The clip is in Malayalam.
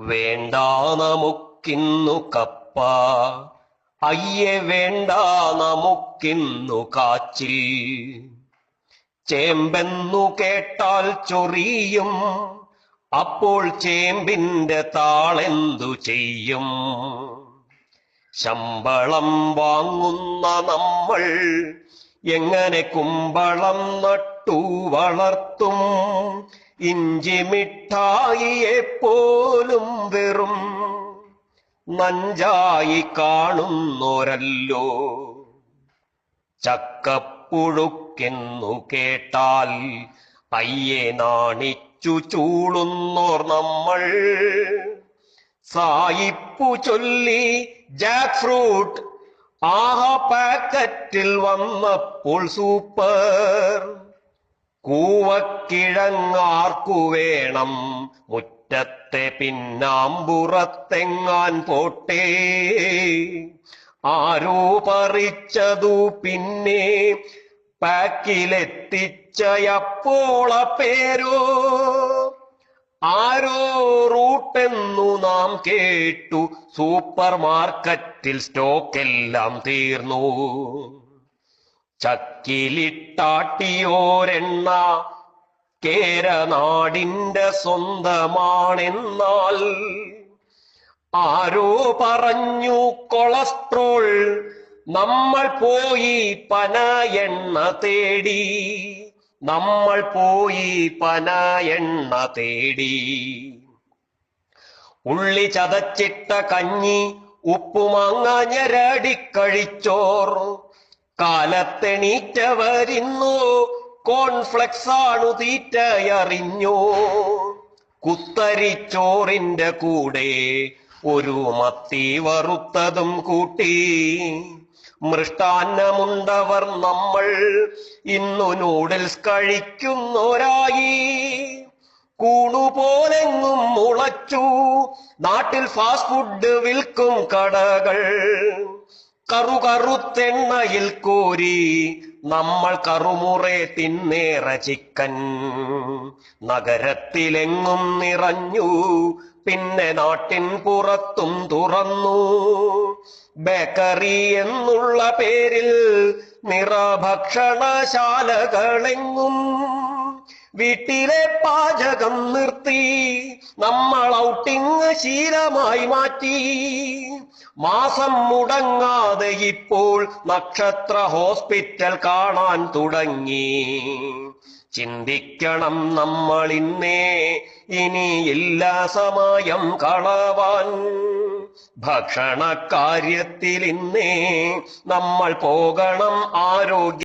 വേണ്ട നമുക്കിന്നു കപ്പ. അയ്യെ വേണ്ട നമുക്കിന്നു കാച്ചിൽ. ചേമ്പെന്നു കേട്ടാൽ ചൊറിയും. അപ്പോൾ ചേമ്പിന്റെ താളെന്തു ചെയ്യും. ശമ്പളം വാങ്ങുന്ന നമ്മൾ എങ്ങനെ കുമ്പളം നട്ടു വളർത്തും? ഇഞ്ചി മിഠായിയെ പോലും വെറും നഞ്ചായി കാണുന്നോരല്ലോ. ചക്കപ്പുഴുക്കെന്നു കേട്ടാൽ അയ്യെ നാണിച്ചു ചൂളുന്നോർ നമ്മൾ. സായിപ്പു ചൊല്ലി ജാക്ക് ഫ്രൂട്ട് ആഹ പാക്കറ്റിൽ വന്നപ്പോൾ സൂപ്പർ. കൂവക്കിഴങ്ങാർക്കു വേണം മുറ്റത്തെ പിന്നാമ്പുറത്തെങ്ങാൻ പോട്ടേ? ആരോ പറിച്ചതു പിന്നെ പാക്കിലെത്തിച്ചയപ്പോള പേരോ ആരോ റൂട്ടെന്നു നാം കേട്ടു. സൂപ്പർ മാർക്കറ്റിൽ സ്റ്റോക്കെല്ലാം തീർന്നു. ചക്കിലിട്ടാട്ടിയോരെണ്ണ കേരനാടിന്റെ സ്വന്തമാണെന്നാൽ ആരോ പറഞ്ഞു കൊളസ്ട്രോൾ നമ്മൾ പോയി പന എണ്ണ തേടി. നമ്മൾ പോയി പന എണ്ണ തേടി. ഉള്ളി ചതച്ചിട്ട കഞ്ഞി ഉപ്പുമാങ്ങ ഞെരടിക്കഴിച്ചോർ കാലത്തെണീറ്റവരിന്നു. കോൺഫ്ലെക്സ് ആണു തീറ്റയറിഞ്ഞു. കുത്തരിച്ചോറിന്റെ കൂടെ ഒരു മത്തി വറുത്തതും കൂട്ടി. മൃഷ്ടാന്നമുണ്ടവർ നമ്മൾ ഇന്നു നൂഡിൽസ് കഴിക്കുന്നോരായി കൂണുപോലെങ്ങും മുളച്ചു. നാട്ടിൽ ഫാസ്റ്റ് ഫുഡ് വിൽക്കും കടകൾ. കറുകറുത്തെണ്ണയിൽ കോരി നമ്മൾ കറുമുറെ തിന്നേറ ചിക്കൻ. നഗരത്തിലെങ്ങും നിറഞ്ഞു പിന്നെ നാട്ടിൻ പുറത്തും തുറന്നു. ബേക്കറി എന്നുള്ള പേരിൽ നിറഭക്ഷണശാലകളെങ്ങും വീട്ടിലെ പാചകം നിർത്തി നമ്മൾ ഔട്ടിങ് ശീലമായി മാറ്റി. മാസം മുടങ്ങാതെ ഇപ്പോൾ നക്ഷത്ര ഹോസ്പിറ്റൽ കാണാൻ തുടങ്ങി. ചിന്തിക്കണം നമ്മൾ ഇന്നേ എല്ലാ സമയം കളവാൻ. ഭക്ഷണ കാര്യത്തിൽ ഇന്നേ നമ്മൾ പോകണം ആരോഗ്യ